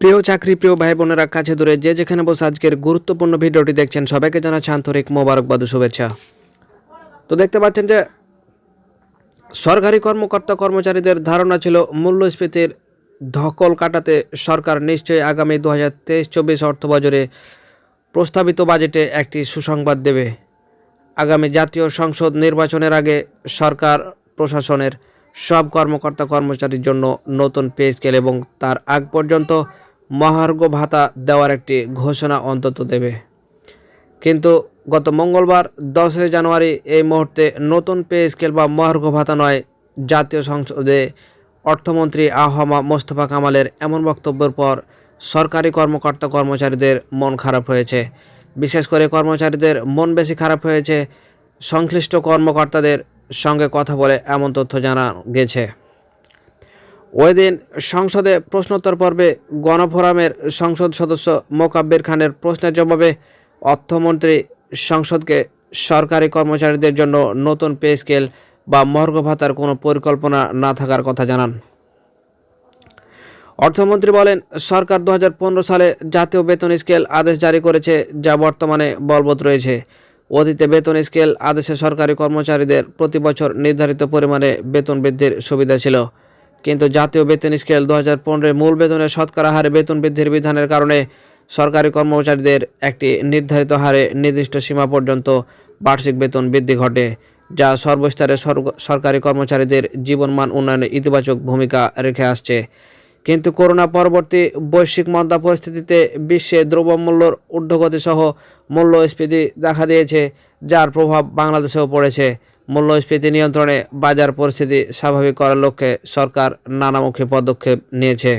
প্রিয় চাকরি, প্রিয় ভাই বোনেরা কাছে দূরে যে যেখানে বসে আজকের গুরুত্বপূর্ণ ভিডিওটি দেখছেন, সবাইকে জানাচ্ছি আন্তরিক মোবারকবাদ শুভেচ্ছা। তো দেখতে পাচ্ছেন যে সরকারি কর্মকর্তা কর্মচারীদের ধারণা ছিল মূল্যস্ফীতির ধকল কাটাতে সরকার নিশ্চয়ই আগামী দু হাজার তেইশ চব্বিশ অর্থবছরে প্রস্তাবিত বাজেটে একটি সুসংবাদ দেবে। আগামী জাতীয় সংসদ নির্বাচনের আগে সরকার, প্রশাসনের সব কর্মকর্তা কর্মচারীর জন্য নতুন পে স্কেল এবং তার আগ পর্যন্ত মহার্ঘ ভাতা দেওয়ার একটি ঘোষণা অন্তত দেবে। কিন্তু গত মঙ্গলবার দশই জানুয়ারি এই মুহূর্তে নতুন পে স্কেল বা মহার্ঘ ভাতা নয়, জাতীয় সংসদে অর্থমন্ত্রী আহমা মোস্তফা কামালের এমন বক্তব্যের পর সরকারি কর্মকর্তা কর্মচারীদের মন খারাপ হয়েছে। বিশেষ করে কর্মচারীদের মন বেশি খারাপ হয়েছে, সংশ্লিষ্ট কর্মকর্তাদের সঙ্গে কথা বলে এমন তথ্য জানা গেছে। ওই দিন সংসদে প্রশ্নোত্তর পর্বে গণফোরামের সংসদ সদস্য মোকাব্বির খানের প্রশ্নের জবাবে অর্থমন্ত্রী সংসদকে সরকারি কর্মচারীদের জন্য নতুন পে স্কেল বা মর্গ ভাতার কোনো পরিকল্পনা না থাকার কথা জানান। অর্থমন্ত্রী বলেন, সরকার দু হাজার পনেরো সালে জাতীয় বেতন স্কেল আদেশ জারি করেছে, যা বর্তমানে বলবৎ রয়েছে। অতীতে বেতন স্কেল আদেশে সরকারি কর্মচারীদের প্রতি বছর নির্ধারিত পরিমাণে বেতন বৃদ্ধির সুবিধা ছিল। কিন্তু জাতীয় বেতন স্কেল দু হাজার পনেরো মূল বেতনের শতকরা হারে বেতন বৃদ্ধির বিধানের কারণে সরকারি কর্মচারীদের একটি নির্ধারিত হারে নির্দিষ্ট সীমা পর্যন্ত বার্ষিক বেতন বৃদ্ধি ঘটে, যা সর্বস্তরে সরক- সরকারি কর্মচারীদের জীবনমান উন্নয়নে ইতিবাচক ভূমিকা রেখে আসছে। কিন্তু করোনা পরবর্তী বৈশ্বিক মন্দা পরিস্থিতিতে বিশ্বে দ্রব্যমূল্যর ঊর্ধ্বগতি সহ মূল্যস্ফীতি দেখা দিয়েছে, যার প্রভাব বাংলাদেশেও পড়েছে। মূল্যস্ফীতি নিয়ন্ত্রণে বাজার পরিস্থিতি স্বাভাবিক করার লক্ষ্যে সরকার নানামুখী পদক্ষেপ নিয়েছে।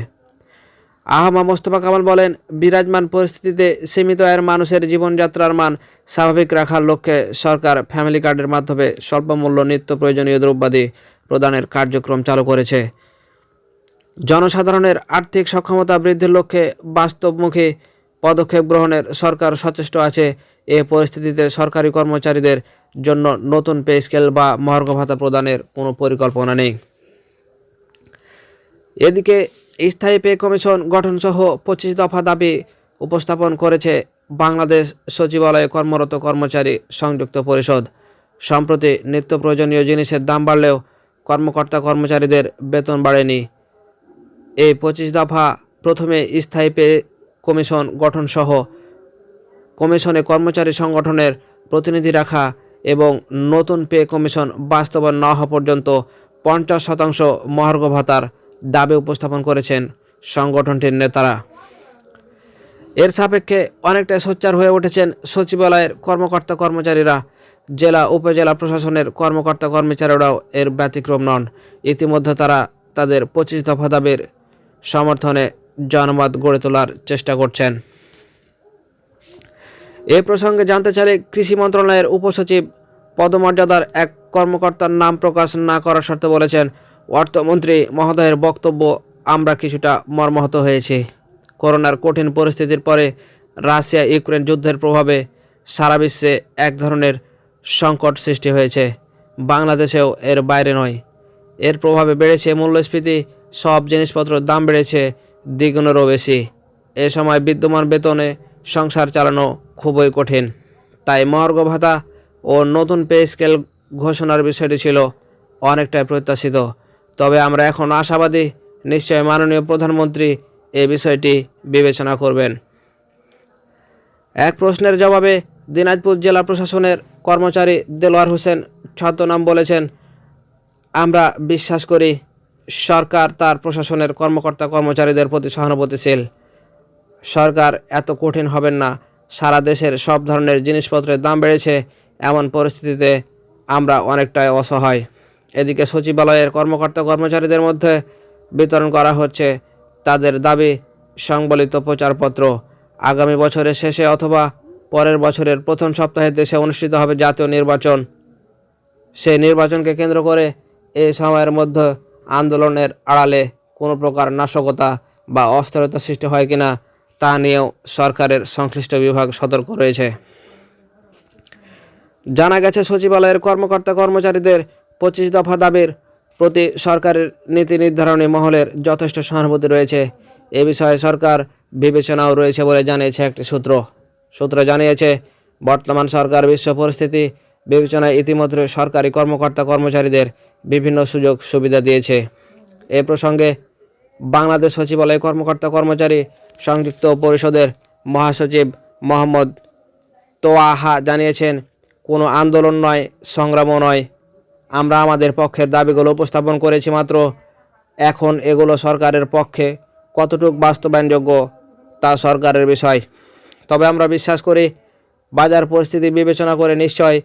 আহমা মোস্তফা কামাল বলেন, বিরাজমান পরিস্থিতিতে সীমিত আয়ের মানুষের জীবনযাত্রার মান স্বাভাবিক রাখার লক্ষ্যে সরকার ফ্যামিলি কার্ডের মাধ্যমে স্বল্পমূল্য নিত্য প্রয়োজনীয় দ্রব্যাদি প্রদানের কার্যক্রম চালু করেছে। জনসাধারণের আর্থিক সক্ষমতা বৃদ্ধির লক্ষ্যে বাস্তবমুখী পদক্ষেপ গ্রহণের সরকার সচেষ্ট আছে এ পরিস্থিতিতে সরকারি কর্মচারীদের জন্য নতুন পে স্কেল বা মহার্ঘ ভাতা প্রদানের কোনো পরিকল্পনা নেই। এদিকে স্থায়ী পে কমিশন গঠনসহ পঁচিশ দফা দাবি উপস্থাপন করেছে বাংলাদেশ সচিবালয়ে কর্মরত কর্মচারী সংযুক্ত পরিষদ। সম্প্রতি নিত্য প্রয়োজনীয় জিনিসের দাম বাড়লেও কর্মকর্তা কর্মচারীদের বেতন বাড়েনি। এই পঁচিশ দফা প্রথমে স্থায়ী পে কমিশন গঠনসহ কমিশনে কর্মচারী সংগঠনের প্রতিনিধি রাখা এবং নতুন পে কমিশন বাস্তবায়ন না হওয়া পর্যন্ত পঞ্চাশ শতাংশ মহার্ঘ ভাতার দাবি উপস্থাপন করেছেন সংগঠনটির নেতারা। এর সাপেক্ষে অনেকটাই সোচ্চার হয়ে উঠেছেন সচিবালয়ের কর্মকর্তা কর্মচারীরা, জেলা উপজেলা প্রশাসনের কর্মকর্তা কর্মচারীরাও এর ব্যতিক্রম নন। ইতিমধ্যে তারা তাদের পঁচিশ দফা দাবির সমর্থনে জনমত গড়ে তোলার চেষ্টা করছেন। এ প্রসঙ্গে জানতে চাইলে কৃষি মন্ত্রণালয়ের উপসচিব পদমর্যাদার এক কর্মকর্তার নাম প্রকাশ না করার শর্তে বলেছেন, অর্থমন্ত্রী মহোদয়ের বক্তব্য আমরা কিছুটা মর্মাহত হয়েছি। করোনার কঠিন পরিস্থিতির পরে রাশিয়া ইউক্রেন যুদ্ধের প্রভাবে সারা বিশ্বে এক ধরনের সংকট সৃষ্টি হয়েছে। বাংলাদেশেও এর বাইরে নয়। এর প্রভাবে বেড়েছে মূল্যস্ফীতি, সব জিনিসপত্রের দাম বেড়েছে, দ্বিগুণেরও বেশি। এ সময় বিদ্যমান বেতনে সংসার চালানো খুবই কঠিন। তাই মহার্ঘ ভাতা ও নতুন পে স্কেল ঘোষণার বিষয়টি ছিল অনেকটাই প্রত্যাশিত। তবে আমরা এখন আশাবাদী নিশ্চয় মাননীয় প্রধানমন্ত্রী এই বিষয়টি বিবেচনা করবেন। এক প্রশ্নের জবাবে দিনাজপুর জেলা প্রশাসনের কর্মচারী দেলোয়ার হোসেন ছদ্মনাম বলেছেন, আমরা বিশ্বাস করি সরকার তার প্রশাসনের কর্মকর্তা কর্মচারীদের প্রতি সহানুভূতিশীল। সরকার এত কঠিন হবেন না। সারা দেশের সব ধরনের জিনিসপত্রের দাম বেড়েছে, এমন পরিস্থিতিতে আমরা অনেকটাই অসহায়। এদিকে সচিবালয়ের কর্মকর্তা কর্মচারীদের মধ্যে বিতরণ করা হচ্ছে তাদের দাবি, সংবলিত প্রচারপত্র। আগামী বছরের শেষে অথবা পরের বছরের প্রথম সপ্তাহে দেশে অনুষ্ঠিত হবে জাতীয় নির্বাচন। সেই নির্বাচনকে কেন্দ্র করে এই সময়ের মধ্যে আন্দোলনের আড়ালে কোনো প্রকার নাশকতা বা অস্থিরতা সৃষ্টি হয় কিনা তা নিয়েও সরকারের সংশ্লিষ্ট বিভাগ সতর্ক রয়েছে। জানা গেছে, সচিবালয়ের কর্মকর্তা কর্মচারীদের পঁচিশ দফা দাবির প্রতি সরকারের নীতি নির্ধারণী মহলের যথেষ্ট সহানুভূতি রয়েছে। এ বিষয়ে সরকার বিবেচনাও রয়েছে বলে জানিয়েছে একটি সূত্র। সূত্র জানিয়েছে, বর্তমান সরকার বিশ্ব পরিস্থিতি বিবেচনায় ইতিমধ্যে সরকারি কর্মকর্তা কর্মচারীদের বিভিন্ন সুযোগ সুবিধা দিয়েছে। এ প্রসঙ্গে বাংলাদেশ সচিবালয় কর্মকর্তা কর্মচারী সংযুক্ত পরিষদের মহাসচিব মোহাম্মদ তোয়াহা জানিয়েছেন, কোনো আন্দোলন নয়, সংগ্রামও নয়। আমরা আমাদের পক্ষের দাবিগুলো উপস্থাপন করেছি মাত্র। এখন এগুলো সরকারের পক্ষে কতটুকু বাস্তবায়নযোগ্য তা সরকারের বিষয়। তবে আমরা বিশ্বাস করি, বাজার পরিস্থিতি বিবেচনা করে নিশ্চয়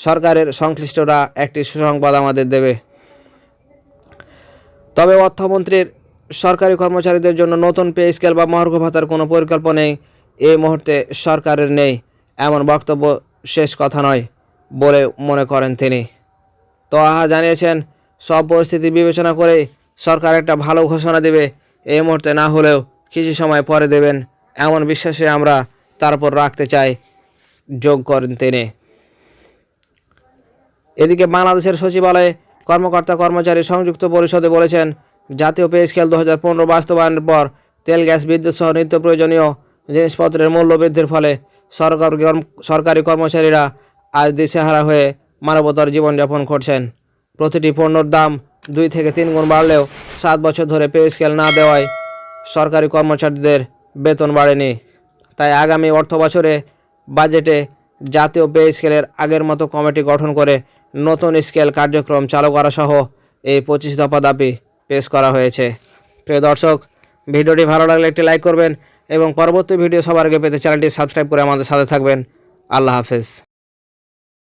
সরকারের সংশ্লিষ্টরা একটি সুসংবাদ আমাদের দেবে। তবে অর্থমন্ত্রীর সরকারি কর্মচারীদের জন্য নতুন পে স্কেল বা মহার্ঘ ভাতার কোনো পরিকল্পনা নেই এই মুহূর্তে সরকারের নেই। এমন বক্তব্য শেষ কথা নয় বলে মনে করেন তিনি। তো আহা জানিয়েছেন, সব পরিস্থিতি বিবেচনা করে সরকার একটা ভালো ঘোষণা দেবে, এই মুহূর্তে না হলেও কিছু সময় পরে দেবেন, এমন বিশ্বাসে আমরা তারপর রাখতে চাই, যোগ করেন তিনি। এদিকে বাংলাদেশের সচিবালয়ে কর্মকর্তা কর্মচারী সংযুক্ত পরিষদে বলেছেন জাতীয় পে স্কেল দু হাজার পনেরো বাস্তবায়নের পর তেল, গ্যাস, বিদ্যুৎ সহ নিত্য প্রয়োজনীয় জিনিসপত্রের মূল্য বৃদ্ধির ফলে সরকার সরকারি কর্মচারীরা আজ দিশেহারা হয়ে মানবতার জীবনযাপন করছেন। প্রতিটি পণ্যর দাম দুই থেকে তিন গুণ বাড়লেও সাত বছর ধরে পে স্কেল না দেওয়ায় সরকারি কর্মচারীদের বেতন বাড়েনি। তাই আগামী অর্থ বছরে বাজেটে জাতীয় পে স্কেলের আগের মতো কমিটি গঠন করে নতুন স্কেল কার্যক্রম চালু করা সহ এই পঁচিশ দফা দাবি পেশ করা হয়েছে। প্রিয় দর্শক, ভিডিওটি ভালো লাগলে একটি লাইক করবেন এবং পরবর্তী ভিডিও সবার আগে পেতে চ্যানেলটি সাবস্ক্রাইব করে আমাদের সাথে থাকবেন। আল্লাহ হাফেজ।